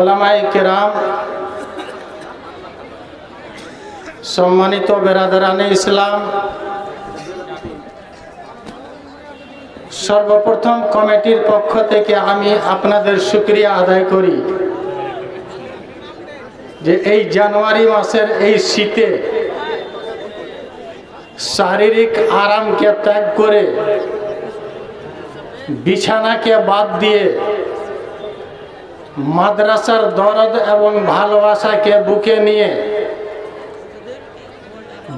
ওলামাই কেরাম, সম্মানিত বেরাদারানে ইসলাম, সর্বপ্রথম কমিটির পক্ষ থেকে আমি আপনাদের শুক্রিয়া আদায় করি যে এই জানুয়ারি মাসের এই শীতে শারীরিক আরামকে ত্যাগ করে বিছানাকে বাদ দিয়ে মাদ্রাসার দরদ এবং ভালোবাসাকে বুকে নিয়ে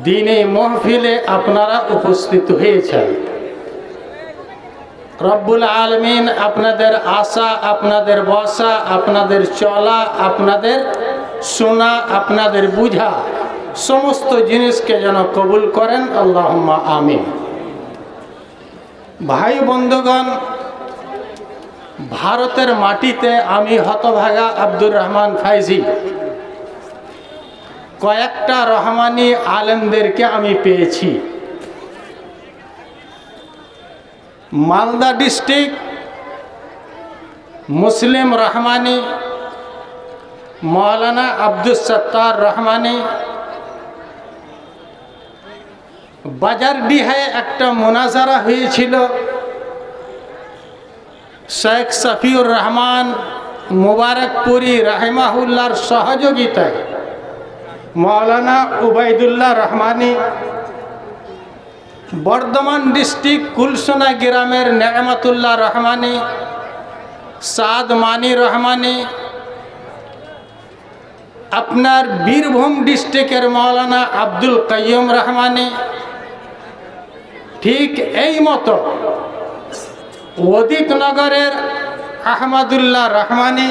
দিনে মহফিলে আপনারা উপস্থিত হয়েছেন। রব্বুল আলমিন আপনাদের আশা, আপনাদের বসা আপনাদের চলা, আপনাদের শোনা, আপনাদের বুঝা সমস্ত জিনিসকে যেন কবুল করেন। আল্লাহ আমিন। ভাই বন্ধুগণ ভারতের মাটিতে আমি হতভাগা আব্দুর রহমান ফাইজি। কয়েকটা রহমানি আলেমদেরকে আমি পেয়েছি। মালদা ডিস্ট্রিক্ট, মুসলিম রহমানি, মৌলানা আব্দুল সত্তার রহমানি, বাজার ডিহায় একটা মোনাজারা হয়েছিল। শেখ সফিউর রহমান মুবারকপুরি রাহেমাহুল্লার সহযোগিতায় মৌলানা উবাইদুল্লাহ রহমানি বর্ধমান ডিস্ট্রিক্ট কুলসোনা গ্রামের নেয়ামতুল্লাহ রহমানি, সাদ মানি রহমানি, আপনার বীরভূম ডিস্ট্রিক্টের মৌলানা আব্দুল কাইয়ুম রহমানি, ঠিক এই মতো অদিতনগরের আহমদুল্লাহ রহমানি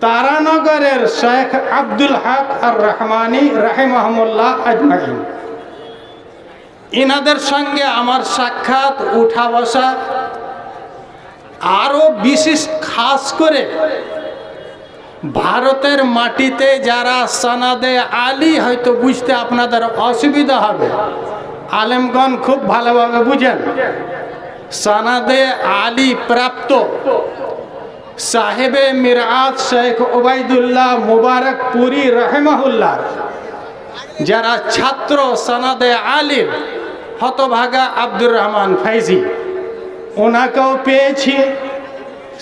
তারানগরের শেখ আব্দুল হক আর রহমানি রাহিমাহমুল্লাহ আজমাইন ইনাদের সঙ্গে আমার সাক্ষাৎ, উঠা বসা আরও বিশেষ খাস করে ভারতের মাটিতে যারা সানাদে আলী, হয়তো বুঝতে আপনাদের অসুবিধা হবে। আলেমগণ খুব ভালোভাবে বুঝেন। সানাদে আলী প্রাপ্ত। সাহেবে মিরাজ শেখ ওবায়দুল্লাহ মুবারক পুরী রহেমাহুল্লাহ। যারা ছাত্র সানাদে আলীর হতভাগা আব্দুর রহমান ফাইজি। ওনাকেও পেয়েছি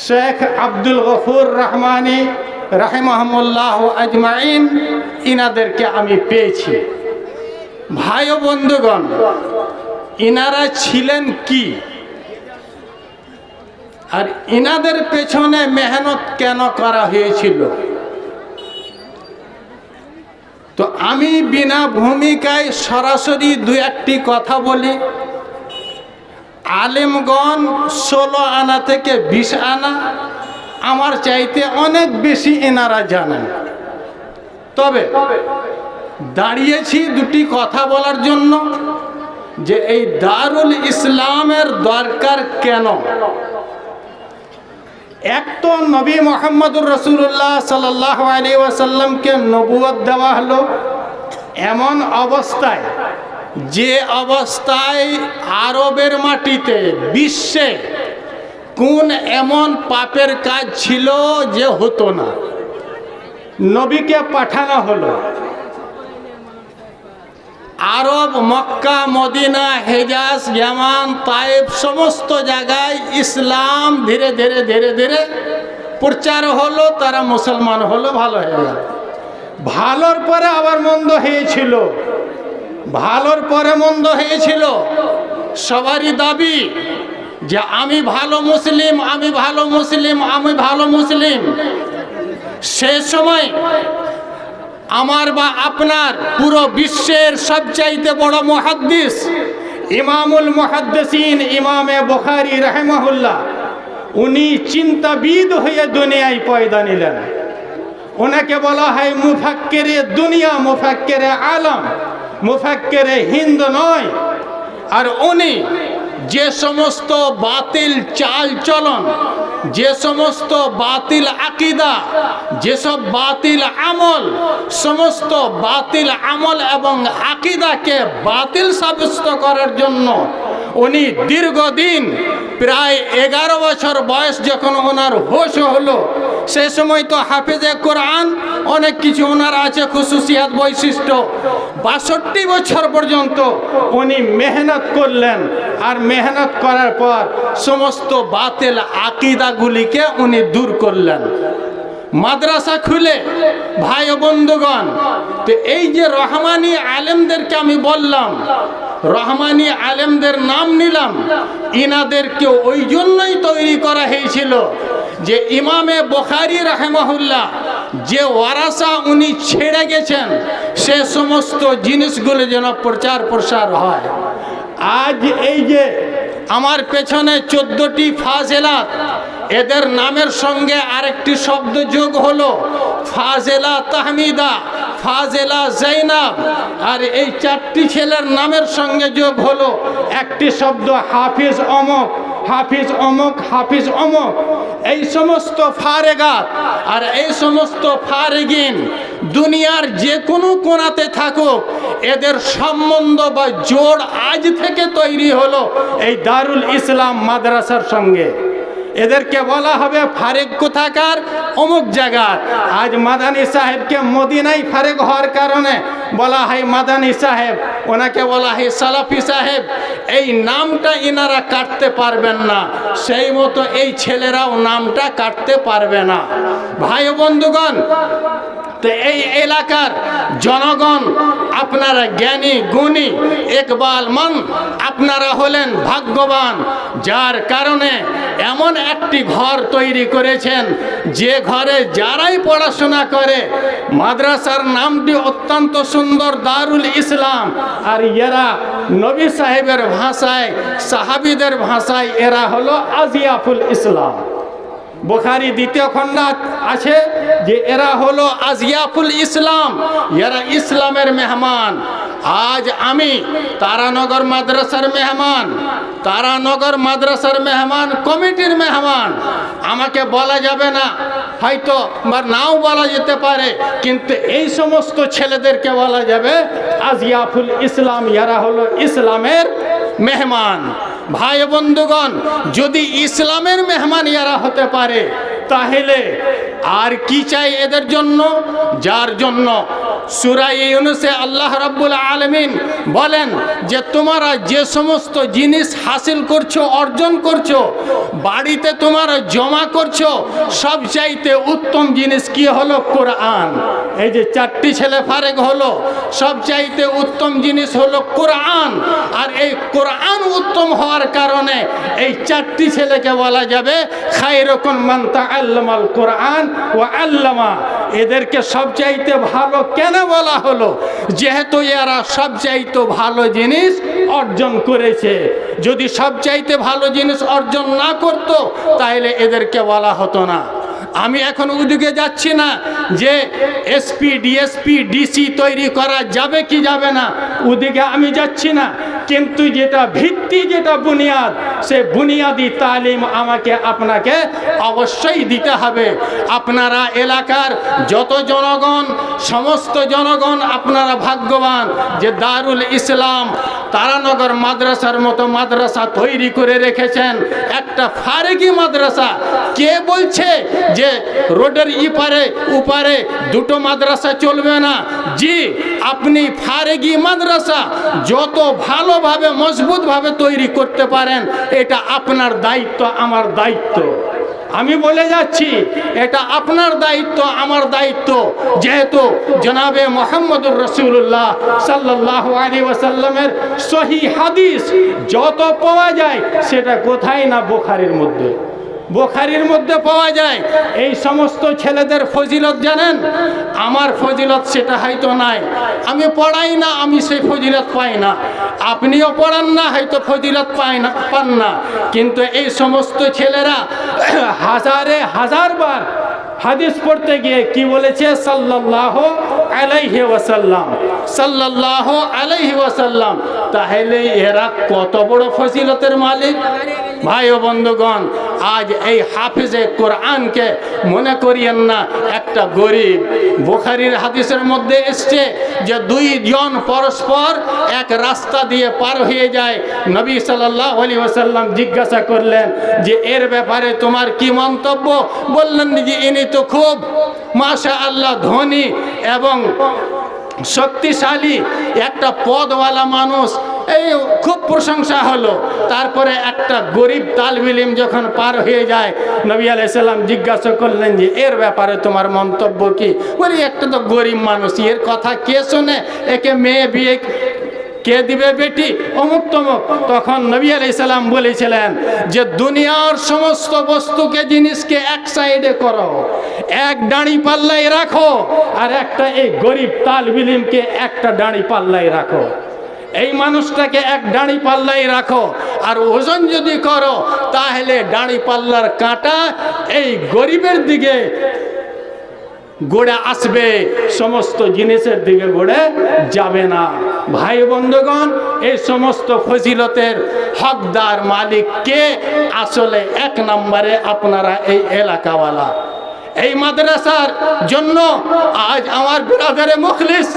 শেখ আব্দুল গফুর রহমানি রাহেমাহমুল্লাহ আজমাইন। ইনাদেরকে আমি পেয়েছি। ভাই বন্ধুগণ, ইনারা ছিলেন কি? আর ইনাদের পেছনে মেহনত কেন করা হয়েছিল? তো আমি বিনা ভূমিকায় সরাসরি দু একটি কথা বলি। আলেমগণ ষোলো আনা থেকে বিশ আনা, আমার চাইতে অনেক বেশি এনারা জানেন। তবে দাঁড়িয়েছি দুটি কথা বলার জন্য যে এই দারুল ইসলামের দরকার কেন? এক তো নবী মোহাম্মদুর রসুল্লাহ সাল্লাহ ওয়াসাল্লামকে নবুয়ত দেওয়া হলো এমন অবস্থায় যে অবস্থায় আরবের মাটিতে বিশ্বে কোন এমন পাপের কাজ ছিল যে হতো না। নবীকে পাঠানো হলো। Arab, Mecca, Medina, Hejaz, Yemen তাইব সমস্ত জায়গায় ইসলাম ধীরে ধীরে ধীরে ধীরে প্রচার হলো, তারা মুসলমান হলো, ভালো হয়ে গেল। ভালোর পরে আবার মন্দ হয়েছিল। ভালোর পরে মন্দ হয়েছিল। সবারই দাবি যে আমি ভালো মুসলিম, আমি ভালো মুসলিম, আমি ভালো মুসলিম। সে সময় আমার বা আপনার পুরো বিশ্বের সবচাইতে বড় মহাদ্দিস ইমামুল মহাদ্দিসিন ইমামে বুখারি রাহেমাহুল্লাহ। উনি চিন্তাবিদ হয়ে দুনিয়ায় পয়দা নিলেন। ওনাকে বলা হয় মুফাক্কেরে দুনিয়া, মুফাক্কেরে আলম, মুফাক্কেরে হিন্দ নয়। আর উনি যে সমস্ত বাতিল চাল চলন যে সমস্ত বাতিল আকিদা যেসব বাতিল আমল, সমস্ত বাতিল আমল এবং আকিদাকে বাতিল সাব্যস্ত করার জন্য উনি দীর্ঘদিন, প্রায় এগারো বছর বয়স যখন ওনার হোশ হলো, সে সময় তো হাফেজে কোরআন অনেক কিছু ওনার আছে, খুশুসিয়াত বৈশিষ্ট্য। বাষট্টি বছর পর্যন্ত উনি মেহনত করলেন। আর মেহনত করার পর সমস্ত বাতেল আকিদাগুলিকে উনি দূর করলেন। মাদ্রাসা খুলে, ভাই বন্ধুগণ, তো এই যে রহমানি আলেমদেরকে আমি বললাম, রহমানি আলেমদের নাম নিলাম, ইনাদেরকে ওই জন্যই তৈরি করা হয়েছিল যে ইমামে বখারি রাহেমাহুল্লাহ যে ওয়ারাসা উনি ছেড়ে গেছেন, সে সমস্ত জিনিসগুলো যেন প্রচার প্রসার হয়। আজ এই যে আমার পেছনে চোদ্দটি ফাজেলাত, এদের নামের সঙ্গে আরেকটি শব্দ যোগ হলো ফাজেলা তাহমিদা, ফাজেলা জাইনাব, আর এই চারটি ছেলের নামের সঙ্গে যোগ হলো একটি শব্দ হাফিজ অমক হাফিজ অমক হাফিজ অমক। এই সমস্ত ফারেগাত আর এই সমস্ত ফারেগিন দুনিয়ার যে কোনো কোনাতে থাকুক, এদের সম্বন্ধ বা জোড় আজ থেকে তৈরি হলো এই দারুল ইসলাম মাদ্রাসার সঙ্গে। এদেরকে বলা হবে ফারেক কোথাকার? অমুক জায়গার আজ মাদানী সাহেবকে মদিনাই ফারেক হওয়ার কারণে বলা হয় মাদানী সাহেব। ওনাকে বলা হয় সালাফি সাহেব। এই নামটা ইনারা কাটতে পারবেন না। সেই মতো এই ছেলেরাও নামটা কাটতে পারবে না। ভাই বন্ধুগণ তো এই এলাকার জনগণ, আপনারা জ্ঞানী, গুণী একবাল মন, আপনারা হলেন ভাগ্যবান, যার কারণে এমন একটি ঘর তৈরি করেছেন, যে ঘরে যারাই পড়াশোনা করে, মাদ্রাসার নামটি অত্যন্ত সুন্দর দারুল ইসলাম, আর এরা নবী সাহেবের ভাষায়, সাহাবিদের ভাষায় এরা হলো আজিয়াফুল ইসলাম। বোখারি দ্বিতীয় খণ্ড আছে যে এরা হলো আজিয়াফুল ইসলাম, এরা ইসলামের মেহমান। আজ আমি তারানগর মাদ্রাসার মেহমান, তারানগর মাদ্রাসার মেহমান, কমিটির মেহমান। আমাকে বলা যাবে না, হয়তো বা নাও বলা যেতে পারে, কিন্তু এই সমস্ত ছেলেদেরকে বলা যাবে আজিয়াফুল ইসলাম, এরা হলো ইসলামের মেহমান। ভাই বন্ধুগণ, যদি ইসলামের মেহমান ইয়ারা হতে পারে, তাহলে আর কি চাই এদের জন্য? যার জন্য সুরাই ইউনুসে আল্লাহ রাব্বুল আলমিন বলেন যে তোমরা যে সমস্ত জিনিস হাসিল করছ, অর্জন করছ, বাড়িতে তোমরা জমা করছ, সব চাইতে উত্তম জিনিস কি হলো? কোরআন। এই যে চারটি ছেলে ফারেক হলো, সব চাইতে উত্তম জিনিস হলো কোরআন। আর এই কোরআন উত্তম হওয়ার কারণে এই চারটি ছেলেকে বলা যাবে খাইরকম মান্তা আল্লামাল কোরআন ও আল্লামা। এদেরকে সব চাইতে ভালো কেন বলা হলো, যেহেতু এরা সবচাইতে ভালো জিনিস অর্জন করেছে। যদি সবচাইতে ভালো জিনিস অর্জন না করত তাহলে এদেরকে বলা হতো না। আমি এখন ওদিকে যাচ্ছি না যে এসপি, ডিএসপি, ডিসি তৈরি করা যাবে কি যাবে না। ওদিকে আমি যাচ্ছি না। কিন্তু যেটা ভিত্তি, যেটা বুনিয়াদ, সে বুনিয়াদি তালিম আমাকে, আপনাকে অবশ্যই দিতে হবে। আপনারা এলাকার যত জনগণ, সমস্ত জনগণ আপনারা ভাগ্যবান যে দারুল ইসলাম তারানগর মাদ্রাসার মতো মাদ্রাসা তৈরি করে রেখেছেন। একটা ফারেকি মাদ্রাসা। কে বলছে? যে রোডের ইপারে, উপারে দুটো মাদ্রাসা চলবে না। জি, আপনি ফারেগি মাদ্রাসা যত ভালোভাবে, মজবুতভাবে তৈরি করতে পারেন, এটা আপনার দায়িত্ব, আমার দায়িত্ব। আমি বলে যাচ্ছি, এটা আপনার দায়িত্ব, আমার দায়িত্ব। যেহেতু জনাবে মোহাম্মদুর রসুল্লাহ সাল্লাহ আলী ওয়াসাল্লামের সহি হাদিস যত পাওয়া যায়, সেটা কোথায় না বোখারের মধ্যে। বোখারির মধ্যে পাওয়া যায়। এই সমস্ত ছেলেদের ফজিলত জানেন? আমার ফজিলত সেটা হয়তো নাই। আমি পড়াই না, আমি সেই ফজিলত পাই না। আপনিও পড়ান না, হয়তো ফজিলত পাই না, পান না। কিন্তু এই সমস্ত ছেলেরা হাজারে, হাজার বার হাদিস পড়তে গিয়ে কি বলেছে? সাল্লাহ আলাইহি ওয়াসাল্লাম। সাল্লাহ আলাইহি ওয়াসাল্লাম। তাহলে এরা কত বড় ফজিলতের মালিক? ভাই ও বন্ধুগণ, আজ এই হাফিজে কোরআনকে মনে করিয়েন না, একটা গরিব। বুখারির হাদিসের মধ্যে এসছে যে দুইজন পরস্পর এক রাস্তা দিয়ে পার হয়ে যায়। নবী সাল্লাহ আলী ওসাল্লাম জিজ্ঞাসা করলেন যে, এর ব্যাপারে তোমার কি মন্তব্য? বললেন যে, ইনি তো খুব মাশা আল্লাহ ধনী এবং শক্তিশালী, একটা পদওয়ালা মানুষ। এই খুব প্রশংসা হলো। তারপরে একটা গরিব তালবিলিম যখন পার হয়ে যায়, নবী আলাইসাল্লাম জিজ্ঞাসা করলেন যে, এর ব্যাপারে তোমার মন্তব্য কি? বলি, একটা তো গরিব মানুষ, এর কথা কে শোনে? একে মেয়ে, বিয়ে কে দিবে বেটি? অমুক তমুক। তখন নবী আলাইসাল্লাম বলেছিলেন যে, দুনিয়ার সমস্ত বস্তুকে, জিনিসকে এক সাইডে করো। এক দাঁড়ি পাল্লাই রাখো। আর একটা এই গরিব তালবিলিমকে একটা দাঁড়ি পাল্লাই রাখো। এই মানুষটাকে এক দাঁড়ি পাল্লাই রাখো, আর ওজন যদি করো, তাহলে দাঁড়ি পাল্লার কাঁটা এই গরিবের দিকে গড়ে আসবে, সমস্ত জিনিসের দিকে গড়ে যাবে না। ভাই বন্ধুগণ, এই সমস্ত ফজিলতের হকদার মালিককে আসলে এক নম্বরে আপনারা এই এলাকাওয়ালা এই মাদ্রাসার জন্য আজ আমার বিরাদারে মুখলিস,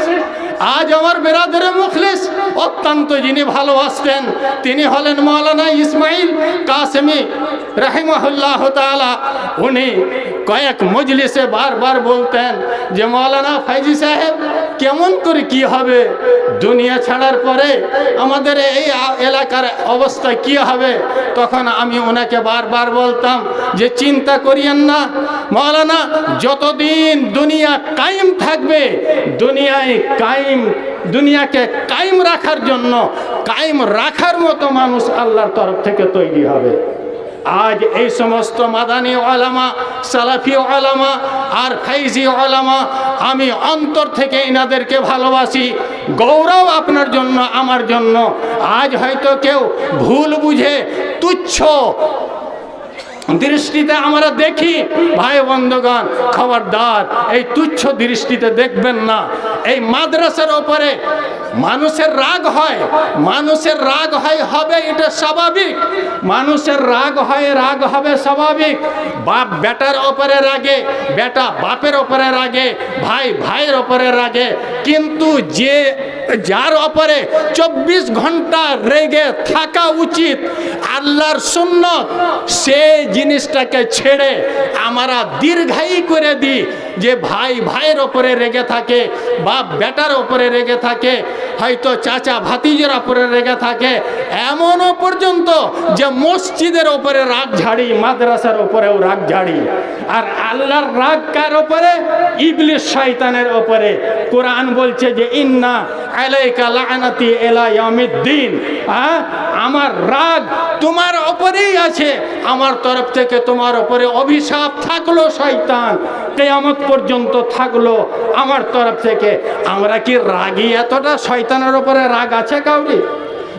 আজ আমার বেরাদারে মুখলিস। অত্যন্ত যিনি ভালোবাসতেন, তিনি হলেন মৌলানা ইসমাইল কাসেমি রাহিমাহুল্লাহ তালা উনি কয়েক মজলিসে বারবার বলতেন যে, মৌলানা ফাইজি সাহেব, কেমন করে কি হবে? দুনিয়া ছাড়ার পরে আমাদের এই এলাকার অবস্থা কি হবে? তখন আমি ওনাকে বারবার বলতাম যে, চিন্তা করিয়েন না, মৌলানা যতদিন দুনিয়া কায়েম থাকবে, দুনিয়ায় কায়েম, দুনিয়াকে কায়েম রাখার জন্য, কায়েম রাখার মতো মানুষ আল্লাহর তরফ থেকে তৈরি হবে। আজ এই সমস্ত মাদানী ওলামা সালাফি ওলামা আর ফাইজি ওলামা আমি অন্তর থেকে এনাদেরকে ভালোবাসি, গৌরব আপনার জন্য, আমার জন্য। আজ হয়তো কেউ ভুল বুঝে তুচ্ছ দৃষ্টিতে আমরা দেখি, ভাই বন্ধুগণ, খবরদার, এই তুচ্ছ দৃষ্টিতে দেখবেন না। এই মাদ্রাসার ওপরে মানুষের রাগ হয়, মানুষের রাগ হয় হবে, এটা স্বাভাবিক। মানুষের রাগ হয়, রাগ হবে স্বাভাবিক। বাপ বেটার ওপরে রাগে, বেটা বাপের ওপরে রাগে, ভাই ভাইয়ের ওপরে রাগে। কিন্তু যে যার ওপরে চব্বিশ ঘণ্টা রেগে থাকা উচিত, আল্লাহর সুন্নত সেই জিনিসটাকে ছেড়ে আমরা দীর্ঘায়ী করে দিই। যে ভাই ভাইয়ের ওপরে রেগে থাকে বা বেটার ওপরে রেগে থাকে, হয়তো চাচা ভাতিজের ওপরে রেগে থাকে, এমনও পর্যন্ত যে মসজিদের ওপরে রাগ ঝাড়ি, মাদ্রাসার ওপরেও রাগ ঝাড়ি। আর আল্লাহর রাগ কার ওপরে? ইবলিশ শয়তানের ওপরে। কোরআন বলছে যে, ইন্না এলা ইয়ামিদ্দিন হ্যাঁ আমার রাগ তোমার ওপরেই আছে। আমার তরফ থেকে তোমার ওপরে অভিশাপ থাকল, শয়তান। কেয়ামত পর্যন্ত থাকল আমার তরফ থেকে। আমরা কি রাগী? এতটা শয়তানের ওপরে রাগ আছে কাউরি?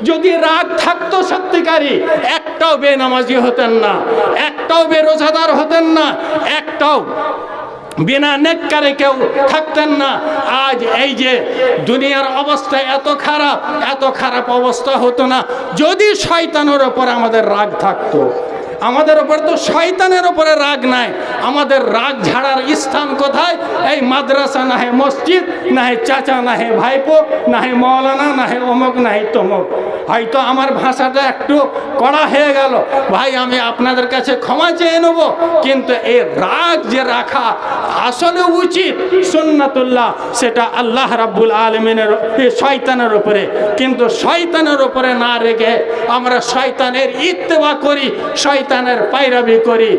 যদি রাগ থাকতো সত্যিকারই, একটাও বেনামাজি হতেন না, একটাও বেরোজাদার হতেন না, একটাও বিনা নেককারে কেউ থাকতেন না। আজ এই যে দুনিয়ার অবস্থা এত খারাপ এত খারাপ অবস্থা হতো না। যদি শয়তানের ওপর আমাদের রাগ থাকতো আমাদের ওপর তো শয়তানের ওপরে রাগ নাই। আমাদের রাগ ঝাড়ার স্থান কোথায়? এই মাদ্রাসা না হে মসজিদ না হে চাচা না হে ভাইপো না হে মৌলানা না হে অমুক না হে তমুক। হয়তো আমার ভাষাটা একটু কড়া হয়ে গেল। ভাই, আমি আপনাদের কাছে ক্ষমা চেয়ে নেব, কিন্তু এই রাগ যে রাখা আসলে উচিত সুন্নাতুল্লাহ, সেটা আল্লাহ রাব্বুল আলমিনের শয়তানের ওপরে কিন্তু শয়তানের ওপরে না রেখে আমরা শয়তানের ইত্তেবা করি শয়তানের পায়রাবি করি।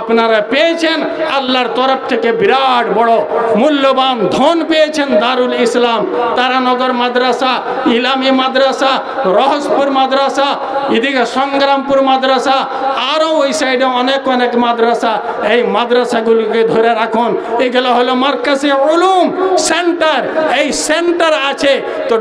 আপনারা পেয়েছেন আল্লাহর তরফ থেকে বিরাট বড় মূল্যবান ধন পেয়েছেন দারুল ইসলাম। তারানগর মাদ্রাসা, ইলামি মাদ্রাসা রহসপুর মাদ্রাসা, এদিকে সংগ্রামপুর মাদ্রাসা, আরও ওই সাইডে অনেক অনেক মাদ্রাসা। এই মাদ্রাসাগুলিকে ধরে রাখুন। এগুলো হলো মার্কাসে উলুম সেন্টার। এই সেন্টার আছে তো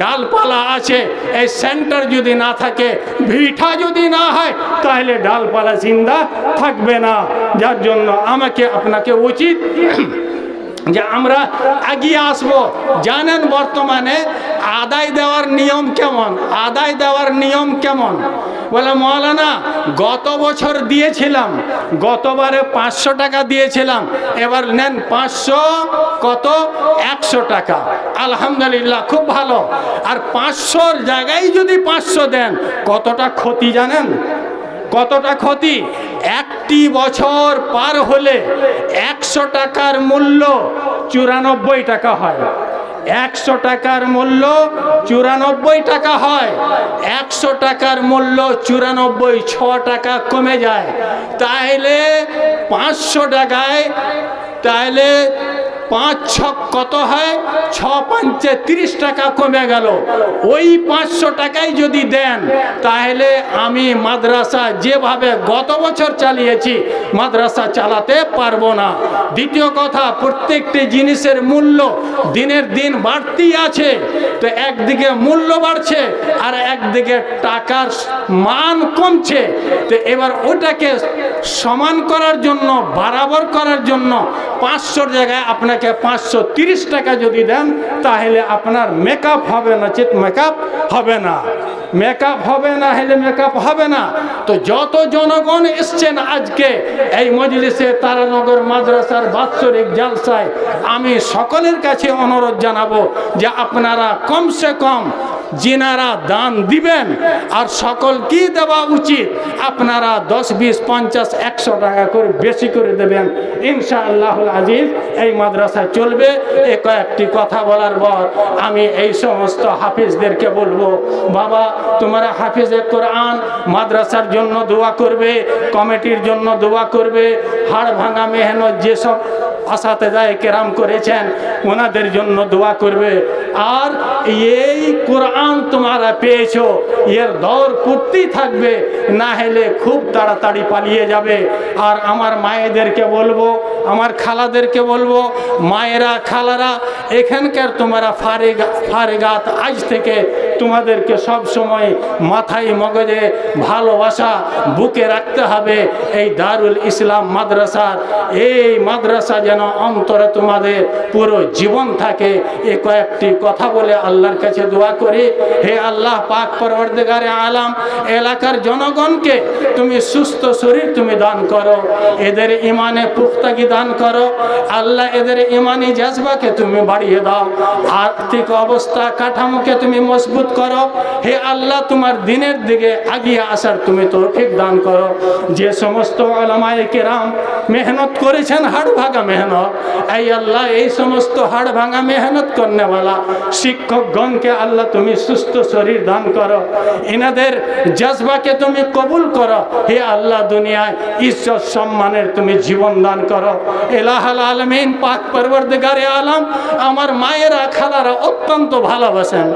ডালপালা আছে। এই সেন্টার যদি না থাকে ভিঠা যদি না হয়, তাহলে ডালপালা জিন্দা থাকবে না। যার জন্য আমাকে, আপনাকে উচিত যে আমরা এগিয়ে আসব। জানেন বর্তমানে আদায় দেওয়ার নিয়ম কেমন? আদায় দেওয়ার নিয়ম কেমন? বলে, মৌলানা, গত বছর দিয়েছিলাম, গতবারে পাঁচশো টাকা দিয়েছিলাম, এবার নেন পাঁচশো কত? একশো টাকা। আলহামদুলিল্লাহ, খুব ভালো। আর পাঁচশোর জায়গায় যদি পাঁচশো দেন, কতটা ক্ষতি জানেন? কতটা ক্ষতি? একটি বছর পার হলে একশো টাকার মূল্য চুরানব্বই টাকা হয়। একশো টাকার মূল্য চুরানব্বই টাকা হয়। একশো টাকার মূল্য চুরানব্বই ছ টাকা কমে যায়। তাহলে পাঁচশো টাকায় তাহলে পাঁচ ছ কত হয়? ছ পাঁচে তিরিশ টাকা কমে গেল। ওই পাঁচশো টাকাই যদি দেন, তাহলে আমি মাদ্রাসা যেভাবে গত বছর চালিয়েছি, মাদ্রাসা চালাতে পারব না। দ্বিতীয় কথা, প্রত্যেকটি জিনিসের মূল্য দিনের দিন বাড়তেই আছে। তো একদিকে মূল্য বাড়ছে, আর একদিকে টাকার মান কমছে। তো এবার ওটাকে সমান করার জন্য, বরাবর করার জন্য পাঁচশোর জায়গায় আপনাকে পাঁচশো তিরিশ টাকা যদি দেন, তাহলে আপনার মেকআপ হবে না, চিত মেকআপ হবে না। মেকআপ হবে না, হলে মেকআপ হবে না। তো যত জনগণ এসছেন আজকে এই মজলিসে, তারানগর মাদ্রাসার বাৎসরিক জালসায়, আমি সকলের কাছে অনুরোধ জানাব যে আপনারা কমসে কম যিনারা দান দিবেন, আর সকল কি দেওয়া উচিত? আপনারা দশ, বিশ, পঞ্চাশ, একশো টাকা করে বেশি করে দেবেন। ইনশাআল্লাহ আজিজ, এই মাদ্রাসায় চলবে। এ কয়েকটি কথা বলার পর আমি এই সমস্ত হাফিজদেরকে বলব, বাবা, তোমরা হাফিজে কোরআন মাদ্রাসার জন্য দোয়া করবে, কমিটির জন্য দোয়া করবে হাড় ভাঙা মেহনত যেসব আসাতে যায়, কেরাম করেছেন, ওনাদের জন্য দোয়া করবে। আর এই কোরআন তোমরা পেয়েছ, এর দর করতেই থাকবে, না হলে খুব তাড়াতাড়ি পালিয়ে যাবে। আর আমার মায়েদেরকে বলব, আমার খালাদেরকে বলব, মায়েরা, খালারা, এখানকার তোমরা ফারেগা ফারেগাত আজ থেকে তোমাদেরকে সব সময় মাথায় মগজে ভালোবাসা বুকে রাখতে হবে। এই দারুল ইসলাম মাদ্রাসার এই মাদ্রাসা যেন অন্তরে তোমাদের পুরো জীবন থাকে। এ কয়েকটি কথা বলে আল্লাহর কাছে দোয়া করি। হে আল্লাহ পাক পরবর্তীকারে আলাম, এলাকার জনগণকে তুমি সুস্থ শরীর তুমি দান করো। এদের ইমানে পুখতাকি দান করো। আল্লাহ এদের ইমানি জাজবাকে তুমি বাড়িয়ে দাও। আর্থিক অবস্থা কাঠামোকে তুমি মজবুত করো। হে আল্লাহ, তোমার দিনের দিকে আগিয়ে আসার তুমি তৌফিক দান করো। যে সমস্ত আলামায়ে কেরাম মেহনত করেছেন হাড় ভাঙা মেহনত এই আল্লাহ, এই সমস্ত হাড় ভাঙা মেহনত করনেওয়ালা শিক্ষকগণকে আল্লাহ তুমি সুস্থ শরীর দান করো। এনাদের জজবাকে তুমি কবুল করো। হে আল্লাহ, দুনিয়ায় ঈশ্বর সম্মানের তুমি জীবন দান করো। এলাহাল আলমিন, পাক পরবর্তীকারে আলম, আমার মায়েরা, খালারা অত্যন্ত ভালোবাসেন।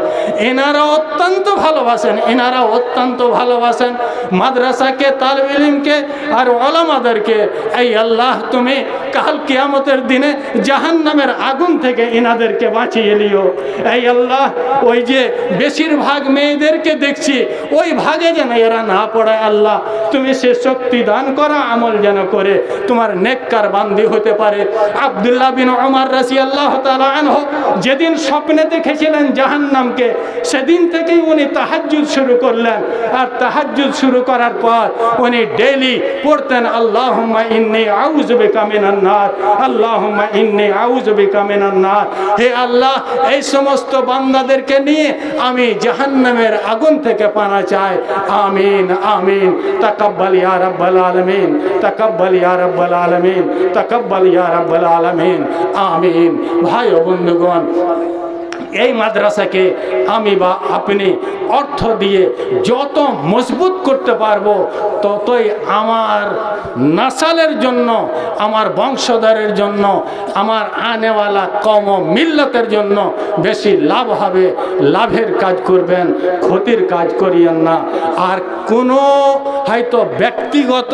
এনারা অত্যন্ত ভালোবাসেন, এনারা অত্যন্ত ভালোবাসেন। মাদ্রাসাকে তালব ইলিমকে আর ওলামাদেরকে, এই আল্লাহ, তুমি কাল কিয়ামতের দিনে জাহান নামের আগুন থেকে এনাদেরকে বাঁচিয়ে নিও। এই আল্লাহ, ওই যে বেশিরভাগ মেয়েদেরকে দেখছি, ওই ভাগে যেন এরা না পড়ে, আল্লাহ, তুমি সে শক্তি দান করা আমল যেন করে, তোমার নেককার বান্দি হতে পারে। আবদুল্লাহ বিন ওমর রাসি আল্লাহ আনহ যেদিন স্বপ্নে দেখেছিলেন জাহান্নামকে, সেদিন থেকেই উনি তাহাজ্জুদ শুরু করলেন। আর তাহাজ্জুদ শুরু করার পর উনি ডেইলি পড়তেন, আল্লাহুম্মা ইন্নি আউজ বিকা মিনান নার, আল্লাহুম্মা ইন্নী আউযু বিকা হে আল্লাহ, এই সমস্ত বান্দাদেরকে নিয়ে আমি জাহান্নামের আগুন থেকে পানা চাই। আমিন আমিন। তাকাব্বাল ইয়া রাব্বাল আলামিন, তাকাব্বাল ইয়া রাব্বাল আলামিন, তাকাব্বাল ইয়া রাব্বাল আলামিন। আমিন। ভাই ও বন্ধুগণ এই মাদ্রাসাকে আমি বা আপনি অর্থ দিয়ে যত মজবুত করতে পারব, ততই আমার নাসালের জন্য, আমার বংশধরের জন্য, আমার আনেওয়ালা কম মিল্লতের জন্য বেশি লাভ হবে। লাভের কাজ করবেন, ক্ষতির কাজ করিয়েন না। আর কোনো হয়তো ব্যক্তিগত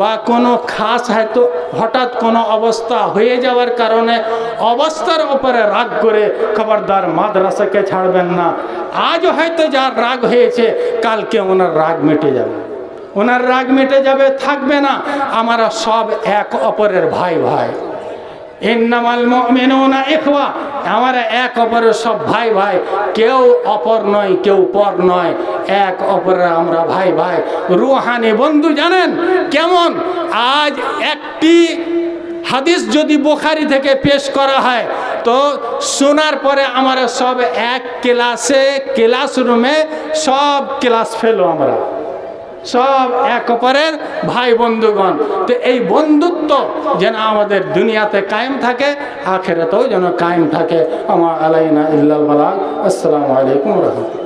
বা কোনো খাস হয়তো হঠাৎ কোনো অবস্থা হয়ে যাওয়ার কারণে অবস্থার উপরে রাগ করে খবরদার মাদ্রাসাকে ছাড়বেন না। আজ হয়তো যার রাগ হয়েছে, কালকে ওনার রাগ মেটে যাবে। ওনার রাগ মেটে যাবে, থাকবে না। আমরা সব এক অপরের ভাই ভাই। ইন্নামাল মুমিনুনা ইখওয়া। আমরা এক অপরের সব ভাই ভাই। কেউ অপর নয়, কেউ পর নয়। এক অপরের আমরা ভাই ভাই। রুহানি বন্ধু জানেন কেমন? আজ একটি হাদিস যদি বোখারি থেকে পেশ করা হয় তো শোনার পরে আমরা সব এক ক্লাসে ক্লাসরুমে সব ক্লাস ফেল আমরা। সব এক অপরের ভাই বন্ধুগণ। তো এই বন্ধুত্ব যেন আমাদের দুনিয়াতে কায়েম থাকে, আখেরাতেও যেন কায়েম থাকে। আমার আলাইনা ইল্লাল আসসালামু আলাইকুম রহমতুল্লাহ।